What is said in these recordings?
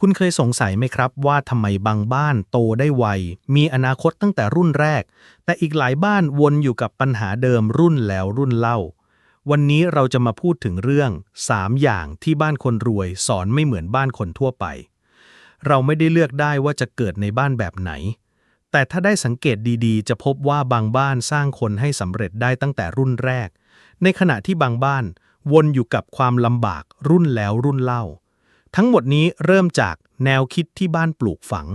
คุณเคยสงสัยไหมครับว่าทำไมบางบ้านโตได้ไว มีอนาคตตั้งแต่รุ่นแรก แต่อีกหลายบ้านวนอยู่กับปัญหาเดิมรุ่นแล้วรุ่นเล่า วันนี้เราจะมาพูดถึงเรื่อง 3 อย่างที่บ้านคนรวยสอนไม่เหมือนบ้านคนทั่วไป เราไม่ได้เลือกได้ว่าจะเกิดในบ้านแบบไหน แต่ถ้าได้สังเกตดีๆ จะพบว่าบางบ้านสร้างคนให้สำเร็จได้ตั้งแต่รุ่นแรก ในขณะที่บางบ้านวนอยู่กับความลำบากรุ่นแล้วรุ่นเล่า ทั้งหมดนี้เริ่มจากแนวคิดที่บ้านปลูกฝัง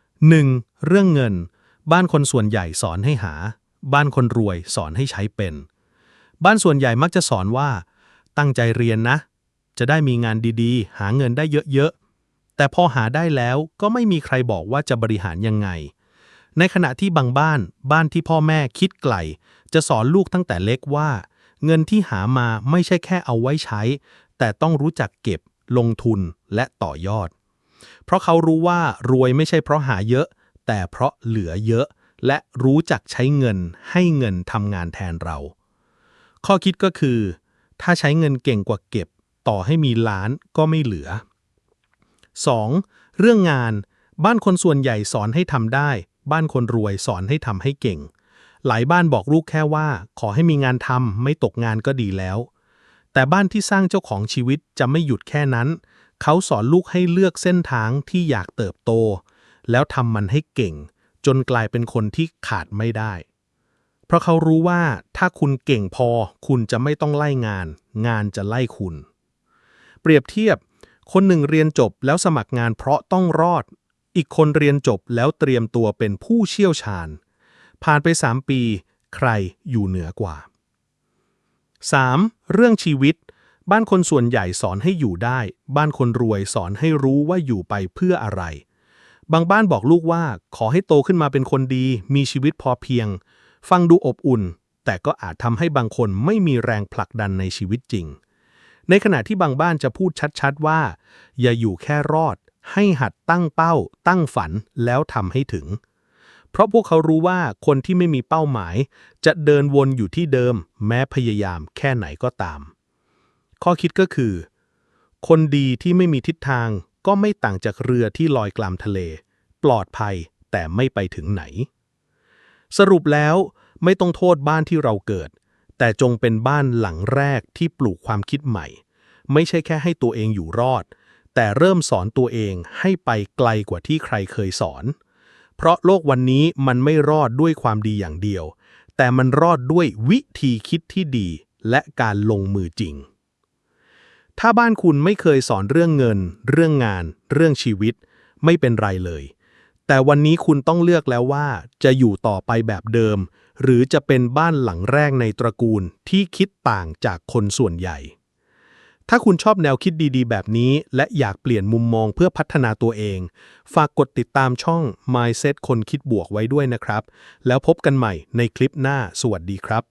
1. เรื่องเงิน บ้านคนส่วนใหญ่สอนให้หา บ้านคนรวยสอนให้ใช้เป็น บ้านส่วนใหญ่มักจะสอนว่า ตั้งใจเรียนนะ จะได้มีงานดีๆ หาเงินได้เยอะๆ แต่พอหาได้แล้วก็ไม่มีใครบอกว่าจะบริหารยังไง ในขณะที่บางบ้าน บ้านที่พ่อแม่คิดไกล จะสอนลูกตั้งแต่เล็กว่า เงินที่หามาไม่ใช่แค่เอาไว้ใช้ แต่ต้องรู้จักเก็บ ลงทุนและต่อยอด เพราะเขารู้ว่ารวยไม่ใช่เพราะหาเยอะ แต่เพราะเหลือเยอะ และรู้จักใช้เงินให้เงินทำงานแทนเรา ข้อคิดก็คือ ถ้าใช้เงินเก่งกว่าเก็บ ต่อให้มีล้านก็ไม่เหลือ 2. เรื่องงานบ้านคนส่วนใหญ่สอนให้ทำได้ บ้านคนรวยสอนให้ทำให้เก่ง หลายบ้านบอกลูกแค่ว่า ขอให้มีงานทำไม่ตกงานก็ดีแล้ว แต่บ้านที่สร้างเจ้าของชีวิตจะไม่หยุดแค่นั้น เขาสอนลูกให้เลือกเส้นทางที่อยากเติบโต แล้วทำมันให้เก่ง จนกลายเป็นคนที่ขาดไม่ได้ เพราะเขารู้ว่าถ้าคุณเก่งพอ คุณจะไม่ต้องไล่งาน งานจะไล่คุณ เปรียบเทียบ คนหนึ่งเรียนจบแล้วสมัครงานเพราะต้องรอด อีกคนเรียนจบแล้วเตรียมตัวเป็นผู้เชี่ยวชาญ ผ่านไป 3 ปี ใครอยู่เหนือกว่า 3. เรื่องชีวิต บ้านคนส่วนใหญ่สอนให้อยู่ได้ บ้านคนรวยสอนให้รู้ว่าอยู่ไปเพื่ออะไร บางบ้านบอกลูกว่า ขอให้โตขึ้นมาเป็นคนดี มีชีวิตพอเพียง ฟังดูอบอุ่น แต่ก็อาจทำให้บางคนไม่มีแรงผลักดันในชีวิตจริง ในขณะที่บางบ้านจะพูดชัดๆว่า อย่าอยู่แค่รอด ให้หัดตั้งเป้า ตั้งฝันแล้วทำให้ถึง เพราะพวกเขารู้ว่าคนที่ไม่มีเป้าหมาย จะเดินวนอยู่ที่เดิม แม้พยายามแค่ไหนก็ตาม ข้อคิดก็คือ คนดีที่ไม่มีทิศทางก็ไม่ต่างจากเรือที่ลอยกลางทะเล ปลอดภัยแต่ไม่ไปถึงไหน สรุปแล้วไม่ต้องโทษบ้านที่เราเกิด แต่จงเป็นบ้านหลังแรกที่ปลูกความคิดใหม่ ไม่ใช่แค่ให้ตัวเองอยู่รอด แต่เริ่มสอนตัวเองให้ไปไกลกว่าที่ใครเคยสอน เพราะโลกวันนี้มันไม่รอดด้วยความดีอย่างเดียว แต่มันรอดด้วยวิธีคิดที่ดี และการลงมือจริง ถ้าบ้านคุณไม่เคยสอนเรื่องเงิน เรื่องงาน เรื่องชีวิต ไม่เป็นไรเลย แต่วันนี้คุณต้องเลือกแล้วว่า จะอยู่ต่อไปแบบเดิม หรือจะเป็นบ้านหลังแรกในตระกูลที่คิดต่างจากคนส่วนใหญ่ ถ้าคุณชอบแนวคิดดีๆ แบบนี้ และอยากเปลี่ยนมุมมองเพื่อพัฒนาตัวเอง ฝากกดติดตามช่อง Mindset คนคิดบวกไว้ด้วยนะครับ แล้วพบกันใหม่ในคลิปหน้า สวัสดีครับ